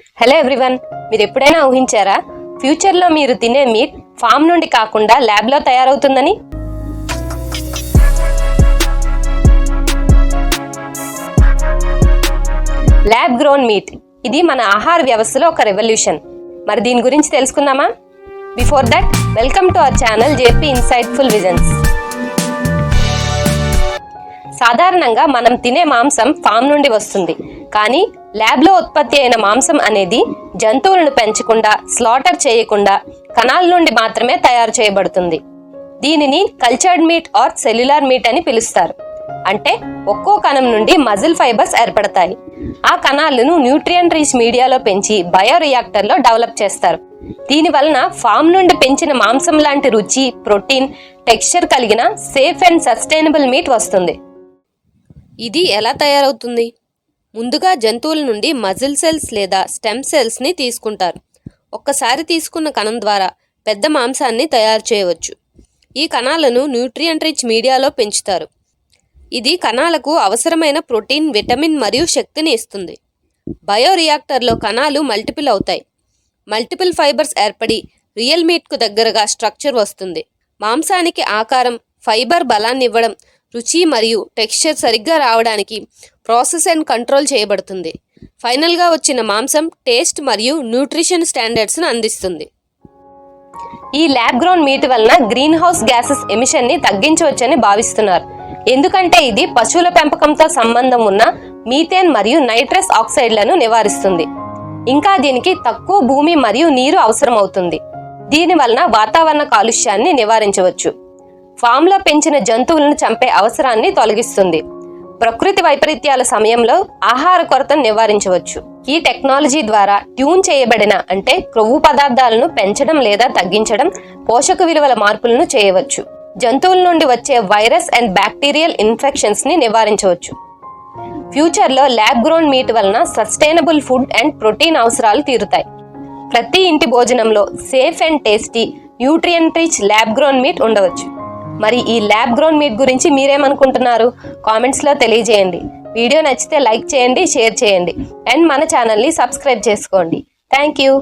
Hello everyone మీరు ఎప్పుడైనా ఊహించారా? ఫ్యూచర్లో మీరు తినే మీట్ ఫామ్ నుండి కాకుండా ల్యాబ్లో తయారవుతుందని? Lab grown meat. ఇది మన ఆహార వ్యవస్థలో ఒక రెవల్యూషన్. మరి దీని గురించి తెలుసుకుందామా? Before that welcome to our channel JP insightful visions. సాధారణంగా మనం తినే మాంసం ఫామ్ నుండి వస్తుంది. కానీ ల్యాబ్లో ఉత్పత్తి అయిన మాంసం అనేది జంతువులను పెంచకుండా స్లాటర్ చేయకుండా కణాల నుండి మాత్రమే తయారు చేయబడుతుంది. దీనిని cultured meat or cellular meat అని పిలుస్తారు. అంటే ఒక్కో కణం నుండి మజిల్ ఫైబర్స్ ఏర్పడతాయి. ఆ కణాలను న్యూట్రియంట్ రీచ్ మీడియాలో పెంచి బయోరియాక్టర్లో డెవలప్ చేస్తారు. దీని వలన ఫామ్ నుండి పెంచిన మాంసం లాంటి రుచి ప్రోటీన్ టెక్స్చర్ కలిగిన సేఫ్ అండ్ సస్టైనబుల్ మీట్ వస్తుంది. ఇది ఎలా తయారవుతుంది? ముందుగా జంతువుల నుండి మజిల్ సెల్స్ లేదా స్టెమ్ సెల్స్ని తీసుకుంటారు. ఒక్కసారి తీసుకున్న కణం ద్వారా పెద్ద మాంసాన్ని తయారు చేయవచ్చు. ఈ కణాలను న్యూట్రియంట్ రిచ్ మీడియాలో పెంచుతారు. ఇది కణాలకు అవసరమైన ప్రోటీన్ విటమిన్ మరియు శక్తిని ఇస్తుంది. బయోరియాక్టర్లో కణాలు మల్టిపుల్ అవుతాయి. మల్టిపుల్ ఫైబర్స్ ఏర్పడి రియల్ మీట్కు దగ్గరగా స్ట్రక్చర్ వస్తుంది. మాంసానికి ఆకారం ఫైబర్ బలాన్ని ఇవ్వడం రుచి మరియు టెక్స్చర్ సరిగ్గా రావడానికి ప్రాసెస్ అండ్ కంట్రోల్ చేయబడుతుంది. ఫైనల్గా వచ్చిన మాంసం టేస్ట్ మరియు న్యూట్రిషన్ స్టాండర్డ్స్ను అందిస్తుంది. ఈ ల్యాబ్ గ్రౌండ్ మీట్ వలన గ్రీన్ హౌస్ గ్యాసెస్ ఎమిషన్ని తగ్గించవచ్చని భావిస్తున్నారు. ఎందుకంటే ఇది పశువుల పెంపకంతో సంబంధం ఉన్న మీథేన్ మరియు నైట్రస్ ఆక్సైడ్లను నివారిస్తుంది. ఇంకా దీనికి తక్కువ భూమి మరియు నీరు అవసరం అవుతుంది దీని వలన వాతావరణ కాలుష్యాన్ని నివారించవచ్చు. ఫామ్లో పెంచిన జంతువులను చంపే అవసరాన్ని తొలగిస్తుంది. ప్రకృతి వైపరీత్యాల సమయంలో ఆహార కొరతను నివారించవచ్చు. ఈ టెక్నాలజీ ద్వారా ట్యూన్ చేయబడిన అంటే క్రొవ్వు పదార్థాలను పెంచడం లేదా తగ్గించడం పోషక విలువల మార్పులను చేయవచ్చు. జంతువుల నుండి వచ్చే వైరస్ అండ్ బ్యాక్టీరియల్ ఇన్ఫెక్షన్స్ని నివారించవచ్చు. ఫ్యూచర్లో ల్యాబ్ గ్రోన్ మీట్ వలన సస్టైనబుల్ ఫుడ్ అండ్ ప్రోటీన్ అవసరాలు తీరుతాయి. ప్రతి ఇంటి భోజనంలో safe and tasty nutrient rich lab grown meat ఉండవచ్చు. మరి ఈ ల్యాబ్ గ్రౌండ్ మీట్ గురించి మీరేమనుకుంటున్నారు? కామెంట్స్లో తెలియజేయండి. వీడియో నచ్చితే లైక్ చేయండి షేర్ చేయండి. అండ్ మన ఛానల్ని సబ్స్క్రైబ్ చేసుకోండి. Thank you